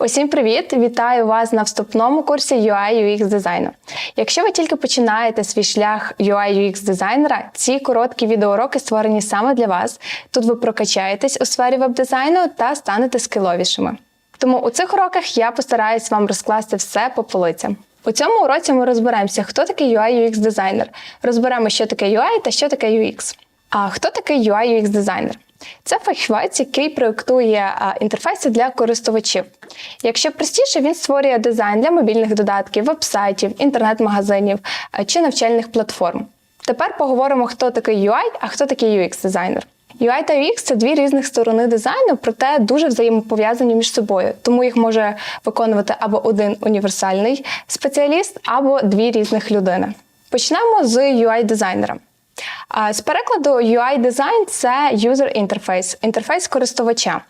Усім привіт! Вітаю вас на вступному курсі UI UX дизайну. Якщо ви тільки починаєте свій шлях UI UX дизайнера, ці короткі відеоуроки створені саме для вас. Тут ви прокачаєтесь у сфері веб-дизайну та станете скіловішими. Тому у цих уроках я постараюсь вам розкласти все по полицям. У цьому уроці ми розберемося, хто такий UI UX дизайнер. Розберемо, що таке UI та що таке UX. А хто такий UI UX дизайнер? Це фахівець, який проєктує інтерфейси для користувачів. Якщо простіше, він створює дизайн для мобільних додатків, веб-сайтів, інтернет-магазинів чи навчальних платформ. Тепер поговоримо, хто такий UI, а хто такий UX-дизайнер. UI та UX – це дві різних сторони дизайну, проте дуже взаємопов'язані між собою, тому їх може виконувати або один універсальний спеціаліст, або дві різних людини. Почнемо з UI-дизайнера. З перекладу UI дизайн це user interface, інтерфейс користувача.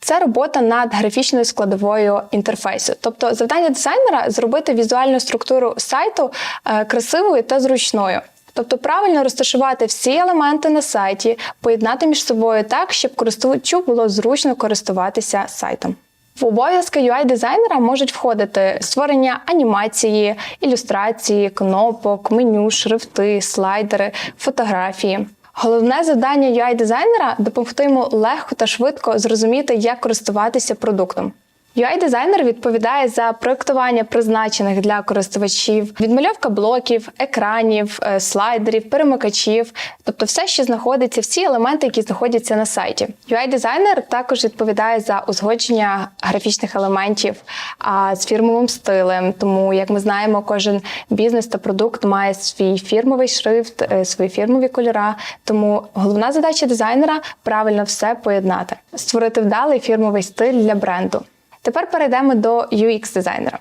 Це робота над графічною складовою інтерфейсу. Тобто завдання дизайнера зробити візуальну структуру сайту е, красивою та зручною. Тобто правильно розташувати всі елементи на сайті, поєднати між собою так, щоб користувачу було зручно користуватися сайтом. В обов'язки UI-дизайнера можуть входити створення анімації, ілюстрації, кнопок, меню, шрифти, слайдери, фотографії. Головне завдання UI-дизайнера допомогти йому легко та швидко зрозуміти, як користуватися продуктом. UI-дизайнер відповідає за проєктування призначених для користувачів, відмальовка блоків, екранів, е, слайдерів, перемикачів, тобто все, що знаходиться, всі елементи, які знаходяться на сайті. UI-дизайнер також відповідає за узгодження графічних елементів з фірмовим стилем. Тому, як ми знаємо, кожен бізнес та продукт має свій фірмовий шрифт, е, свої фірмові кольора. Тому головна задача дизайнера правильно все поєднати, створити вдалий фірмовий стиль для бренду. Тепер перейдемо до UX-дизайнера.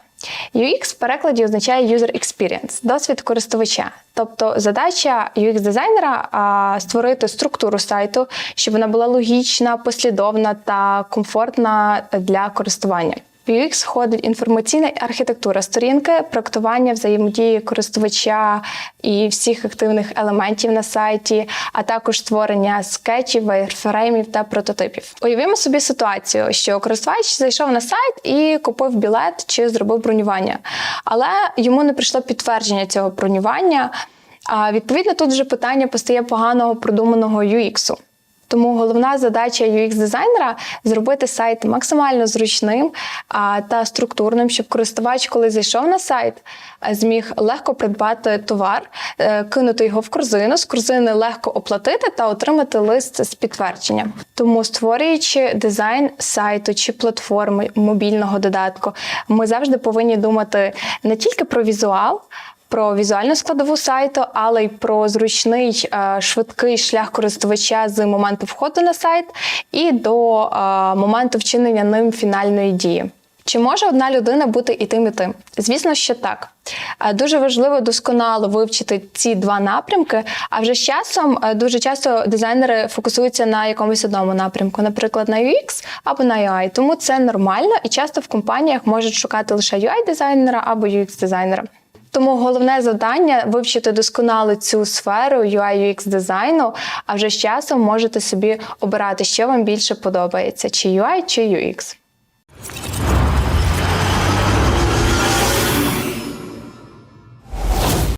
UX в перекладі означає User Experience, досвід користувача. Тобто задача UX-дизайнера створити структуру сайту, щоб вона була логічна, послідовна та комфортна для користування. В UX входить інформаційна архітектура сторінки, проектування взаємодії користувача і всіх активних елементів на сайті, а також створення скетчів, вайрфреймів та прототипів. Уявімо собі ситуацію, що користувач зайшов на сайт і купив білет чи зробив бронювання, але йому не прийшло підтвердження цього бронювання. А відповідно, тут вже питання постає поганого продуманого UX-у. Тому головна задача UX-дизайнера зробити сайт максимально зручним та структурним, щоб користувач, коли зайшов на сайт, зміг легко придбати товар, е, кинути його в корзину, з корзини легко оплатити та отримати лист з підтвердженням. Тому, створюючи дизайн сайту чи платформи мобільного додатку, ми завжди повинні думати не тільки про візуал про візуальну складову сайту, але й про зручний е, швидкий шлях користувача з моменту входу на сайт і до е, моменту вчинення ним фінальної дії. Чи може одна людина бути і тим, і тим? Звісно, що так. Е, Дуже важливо досконало вивчити ці два напрямки. А вже з часом дуже часто дизайнери фокусуються на якомусь одному напрямку, наприклад, на UX або на UI. Тому це нормально і часто в компаніях можуть шукати лише UI-дизайнера або UX-дизайнера. Тому головне завдання вивчити досконало цю сферу UI UX дизайну, а вже з часом можете собі обирати, що вам більше подобається: чи UI, чи UX.